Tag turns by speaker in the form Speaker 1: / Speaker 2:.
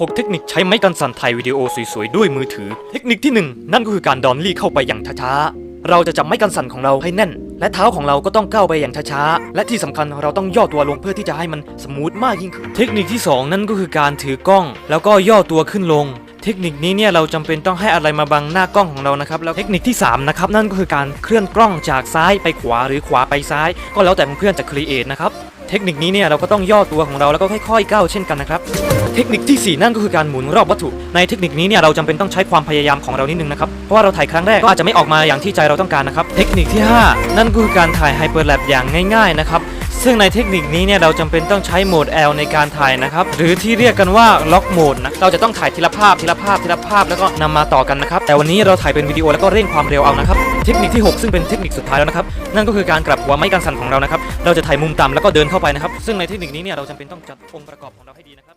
Speaker 1: 6 เทคนิคใช้ไม้กันสั่นถ่ายวิดีโอสวยๆ ด้วยมือถือ เทคนิคที่ 1 นั่นก็คือการดอนลี่เข้าไปอย่างช้าๆ เราจะจับไม้กันสั่นของเราให้แน่น และเท้าของเราก็ต้องก้าวไปอย่างช้าๆ และที่สำคัญเราต้องย่อตัวลงเพื่อที่จะให้มันสมูทมากยิ่งขึ้น เทคนิคที่ 2 นั่นก็คือการถือกล้อง แล้วก็ย่อตัวขึ้นลง เทคนิคนี้เนี่ยเราจำเป็นต้องให้อะไรมาบังหน้ากล้องของเรานะครับ แล้วเทคนิคที่3นะครับนั่นก็คือการเคลื่อนกล้องจากซ้ายไปขวาหรือขวาไปซ้าย ก็แล้วแต่เพื่อนจะครีเอทนะครับ เทคนิคนี้เนี่ยเราก็ต้องย่อตัวของเราแล้วก็ค่อยๆก้าวเช่นกันนะครับเทคนิคที่ 4 นั่นก็คือการหมุนรอบวัตถุ ในเทคนิคนี้เนี่ยเราจำเป็นต้องใช้ความพยายามของเรานิดนึงนะครับ เพราะว่าเราถ่ายครั้งแรกก็อาจจะไม่ออกมาอย่างที่ใจเราต้องการนะครับ เทคนิคที่ 5 นั่นก็คือการถ่ายไฮเปอร์แลปอย่างง่ายๆนะครับ ซึ่งในเทคนิคนี้เนี่ยเราจำเป็นต้องใช้โหมด L ในการถ่ายนะครับ หรือที่เรียกกันว่าล็อกโหมดนะ เราจะต้องถ่ายทีละภาพทีละภาพทีละภาพแล้วก็นำมาต่อกันนะครับ แต่วันนี้เราถ่ายเป็นวิดีโอแล้วก็เร่งความเร็วเอานะครับ เทคนิคที่ 6 ซึ่งเป็นเทคนิคสุดท้ายแล้วนะครับ นั่นก็คือการกลับหัวไม้กันสั่นของเรานะครับ เราจะถ่ายมุมต่ำแล้วก็เดินเข้าไปนะครับ ซึ่งในเทคนิคนี้เนี่ยเราจำเป็นต้องจัดองค์ประกอบของเราให้ดีนะครับ